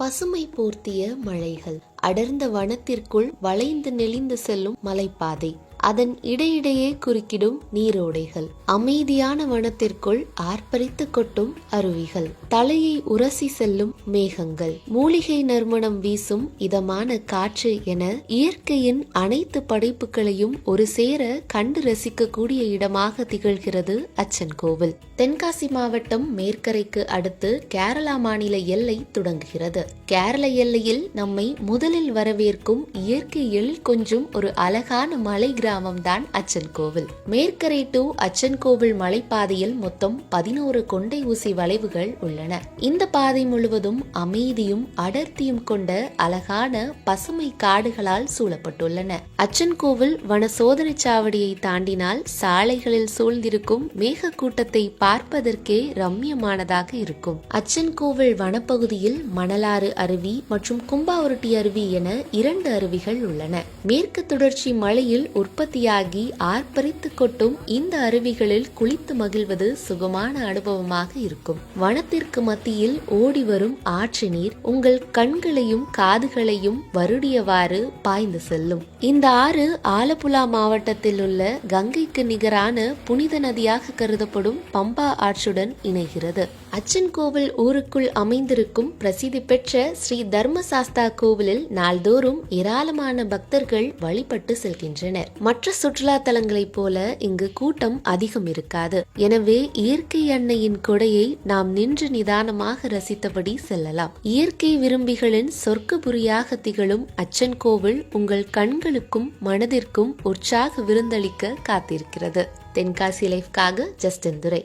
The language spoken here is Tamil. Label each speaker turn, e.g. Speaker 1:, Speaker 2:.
Speaker 1: பசுமை போர்த்திய மலைகள் அடர்ந்த வனத்திற்குள் வளைந்து நெளிந்து செல்லும் மலைப்பாதை. அதன் இடையிடையே குறுக்கிடும் நீரோடைகள். அமைதியான வனத்திற்குள் ஆர்ப்பரித்து கொட்டும் அருவிகள். தலையை உரசி செல்லும் மேகங்கள். மூலிகை நறுமணம் வீசும் இதமான காற்று என இயற்கையின் அனைத்து படைப்புகளையும் ஒரு சேர கண்டு ரசிக்கக்கூடிய இடமாக திகழ்கிறது அச்சன் கோவில். தென்காசி மாவட்டம் மேற்கரைக்கு அடுத்து கேரளா மாநில எல்லை தொடங்குகிறது. கேரள எல்லையில் நம்மை முதலில் வரவேற்கும் இயற்கை எழில் கொஞ்சம் ஒரு அழகான மலை கிராம கிராமம்தான் அச்சன் கோவில் மேற்கரை டு அச்சன் கோவில் மலைப்பாதையில் மொத்தம் பதினோரு கொண்டை ஊசி வளைவுகள் உள்ளன. இந்த பாதை முழுவதும் அமைதியும் அடர்த்தியும் கொண்ட அழகான பசுமை காடுகளால் சூழப்பட்டுள்ளன. அச்சன் கோவில் வன சோதனை சாவடியை தாண்டினால் சாலைகளில் சூழ்ந்திருக்கும் மேக கூட்டத்தை பார்ப்பதற்கே ரம்யமானதாக இருக்கும். அச்சன் கோவில் வனப்பகுதியில் மணலாறு அருவி மற்றும் கும்பாவருட்டி அருவி என இரண்டு அருவிகள் உள்ளன. மேற்கு தொடர்ச்சி மலையில் உற்பத்தியாகி ஆர்ப்பரித்து கொட்டும் இந்த அருவிகளில் குளித்து மகிழ்வது சுகமான அனுபவமாக இருக்கும். வனத்திற்கு மத்தியில் ஓடி வரும் ஆற்று நீர் உங்கள் கண்களையும் காதுகளையும் வருடியவாறு பாய்ந்து செல்லும். இந்த ஆறு ஆலப்புழா மாவட்டத்தில் உள்ள கங்கைக்கு நிகரான புனித நதியாக கருதப்படும் பம்பா ஆற்றுடன் இணைகிறது. அச்சன்கோவில் ஊருக்குள் அமைந்திருக்கும் பிரசித்தி பெற்ற ஸ்ரீ தர்மசாஸ்தா கோவிலில் நாள்தோறும் ஏராளமான பக்தர்கள் வழிபட்டு செல்கின்றனர். மற்ற சுற்றுலா தலங்களைப் போல இங்கு கூட்டம் அதிகம் இருக்காது. எனவே இயற்கை அன்னையின் கொடையை நாம் நின்று நிதானமாக ரசித்தபடி செல்லலாம். இயற்கை விரும்பிகளின் சொர்க்கபுரியாக திகழும் அச்சன் கோவில் உங்கள் கண்களுக்கும் மனதிற்கும் உற்சாக விருந்தளிக்க காத்திருக்கிறது. தென்காசி லைஃப்காக ஜஸ்டின் துரை.